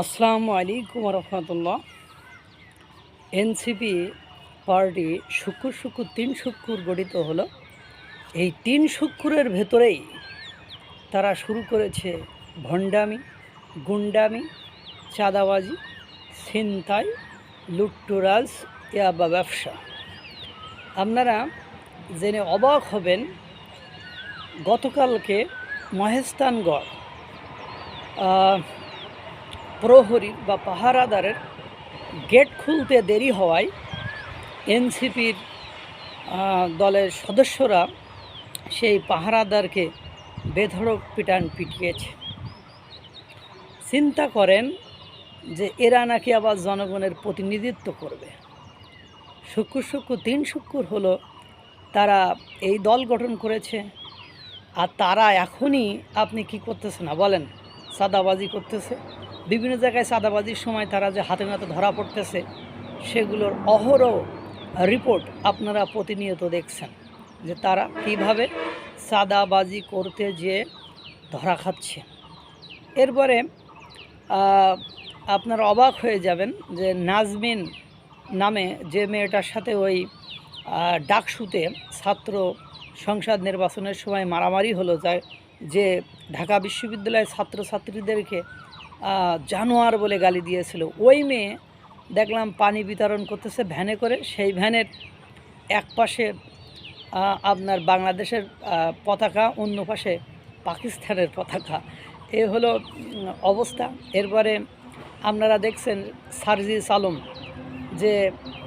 আসসালামু আলাইকুম রহমতুল্লাহ। NCP party শুক্র শুক্র, তিন শুক্র গঠিত হলো। এই তিন শুক্রের ভেতরেই তারা শুরু করেছে ভণ্ডামি, গুন্ডামি, চাঁদাবাজি, ছিনতাই, লুট্টুরাজ ইয়াবা ব্যবসা। আপনারা জেনে অবাক হবেন, গতকালকে মহেস্তানগড় আহ, প্রহরী বা পাহারাদারের গেট খুলতে দেরি হওয়ায় এনসিপির দলের সদস্যরা সেই পাহারাদারকে বেধড়ক পিটান পিটিয়েছে। চিন্তা করেন যে এরা নাকি আবার জনগণের প্রতিনিধিত্ব করবে। শুক্র শুক্র তিন শুক্র হলো তারা এই দল গঠন করেছে। আর তারা এখনই আপনি কি করতেছে না বলেন। সাদাবাজি করতেছে। বিভিন্ন জায়গায় সাদাবাজির সময় তারা যে হাতে নাতে ধরা পড়তেছে, সেগুলোর অহরহ রিপোর্ট আপনারা প্রতিনিয়ত দেখছেন যে তারা কীভাবে সাদাবাজি করতে যেয়ে ধরা খাচ্ছে। এরপরে আপনারা অবাক হয়ে যাবেন যে নাজমিন নামে যে মেয়েটার সাথে ওই ডাকসুতে ছাত্র সংসদ নির্বাচনের সময় মারামারি হলো যায় যে ঢাকা বিশ্ববিদ্যালয়ের ছাত্রছাত্রীদেরকে জানোয়ার বলে গালি দিয়েছিল। ওই মেয়ে দেখলাম পানি বিতরণ করতেছে ভ্যানে করে, সেই ভ্যানের এক পাশে আপনার বাংলাদেশের পতাকা, অন্য পাশে পাকিস্তানের পতাকা। এ হলো অবস্থা। এরপরে আপনারা দেখছেন সার্জিস আলম যে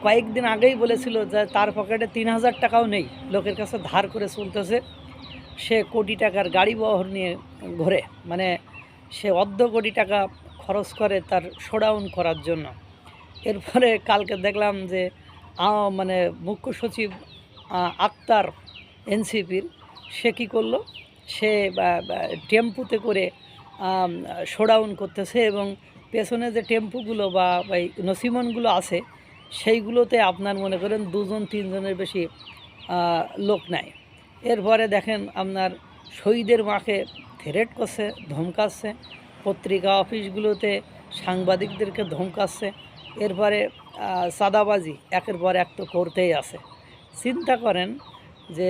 কয়েকদিন আগেই বলেছিল যে তার পকেটে তিন হাজার টাকাও নেই, লোকের কাছে ধার করে চলতেছে। সে কোটি টাকার গাড়ি বহর নিয়ে ঘোরে। মানে সে অর্ধ কোটি টাকা খরচ করে তার শোডাউন করার জন্য। এরপরে কালকে দেখলাম যে মানে মুখ্য সচিব আক্তার এনসিপির, সে কী করল? সে টেম্পুতে করে শোডাউন করতেছে এবং পেছনে যে টেম্পুগুলো বা এই নসিমনগুলো আছে, সেইগুলোতে আপনার মনে করেন দুজন, তিনজনের বেশি লোক নাই। এরপরে দেখেন আপনার শহীদের মাকে থ্রেট করছে ধমকাচ্ছে পত্রিকা অফিসগুলোতে সাংবাদিকদেরকে ধমকাচ্ছে এরপরে আহ, চাঁদাবাজি একের পর এক তো করতেই আছে। চিন্তা করেন যে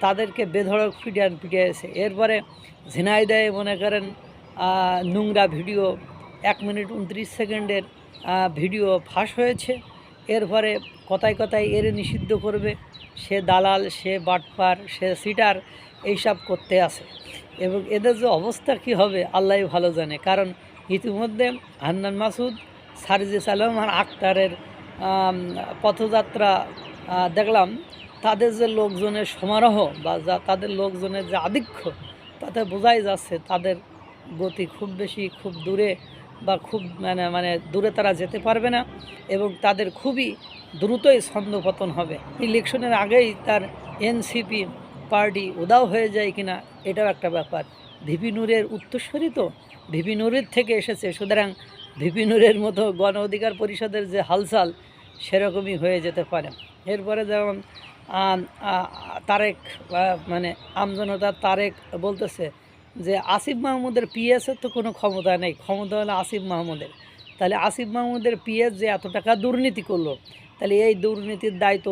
তাদেরকে বেধড়ক পিটিয়ান পিটিয়েছে এরপরে ঝিনাইদায় মনে করেন নোংরা ভিডিও এক মিনিট উনত্রিশ সেকেন্ডের ভিডিও ফাঁস হয়েছে। এরপরে কথায় কথায় এর নিষিদ্ধ করবে। সে দালাল, সে বাটপার, সে সিটার এইসব করতে আছে। এবং এদের যে অবস্থা কি হবে, আল্লাহ ভালো জানে। কারণ ইতিমধ্যে হান্নান মাসুদ সারজিস আলম আর আক্তারের পথযাত্রা দেখলাম, তাদের যে লোকজনের সমারোহ বা যা তাদের লোকজনের যে আধিক্য, তাতে বোঝাই যাচ্ছে তাদের গতি খুব বেশি, খুব দূরে বা খুব মানে মানে দূরে তারা যেতে পারবে না এবং তাদের খুবই দ্রুতই ছন্দপতন হবে। ইলেকশনের আগেই তার এনসিপি পার্টি উদাও হয়ে যায় কিনা, এটাও একটা ব্যাপার। ভিপি নূরের উত্তরস্বরী তো? ভিপি নূরের থেকে এসেছে, সুতরাং ভিপি নূরের মতো গণ অধিকার পরিষদের যে হালচাল, সেরকমই হয়ে যেতে পারে। এরপরে যেমন তারেক মানে আমজনতা তারেক বলতেছে যে আসিফ মাহমুদের পিএসের তো কোনো ক্ষমতা নেই, ক্ষমতা হলো আসিফ মাহমুদের। তাহলে আসিফ মাহমুদের পিএস যে এত টাকা দুর্নীতি করল, তাহলে এই দুর্নীতির দায়িত্ব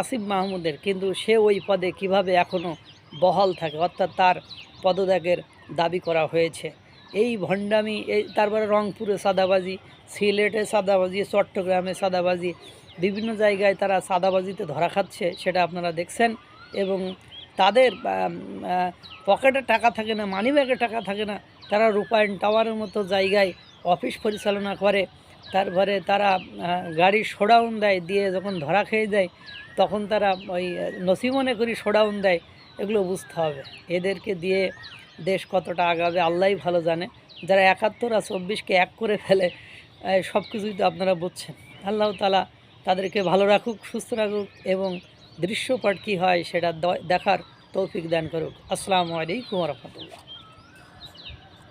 আসিফ মাহমুদের। কিন্তু সে ওই পদে কীভাবে এখনও বহাল থাকে, অর্থাৎ তার পদত্যাগের দাবি করা হয়েছে। এই ভণ্ডামি, এই তারপরে রংপুরে সাদাবাজি, সিলেটে সাদাবাজি, চট্টগ্রামে সাদাবাজি, বিভিন্ন জায়গায় তারা সাদাবাজিতে ধরা খাচ্ছে, সেটা আপনারা দেখছেন। এবং তাদের পকেটে টাকা থাকে না মানি ব্যাগে টাকা থাকে না, তারা রূপায়ণ টাওয়ারের মতো জায়গায় অফিস পরিচালনা করে। তারপরে তারা গাড়ি শোডাউন দেয়, দিয়ে যখন ধরা খেয়ে যায়, তখন তারা ওই নসি মনে করি শোডাউন দেয়। এগুলো বুঝতে হবে। এদেরকে দিয়ে দেশ কতটা আগাবে, আল্লাহই ভালো জানে। যারা একাত্তর আর চব্বিশকে এক করে ফেলে সব কিছুই তো আপনারা বুঝছেন। আল্লাহ তালা তাদেরকে ভালো রাখুক, সুস্থ রাখুক এবং দৃশ্যপট কী হয় সেটা দেখার তৌফিক দান করুক আসসালামু আলাইকুম রহমতুল্লাহ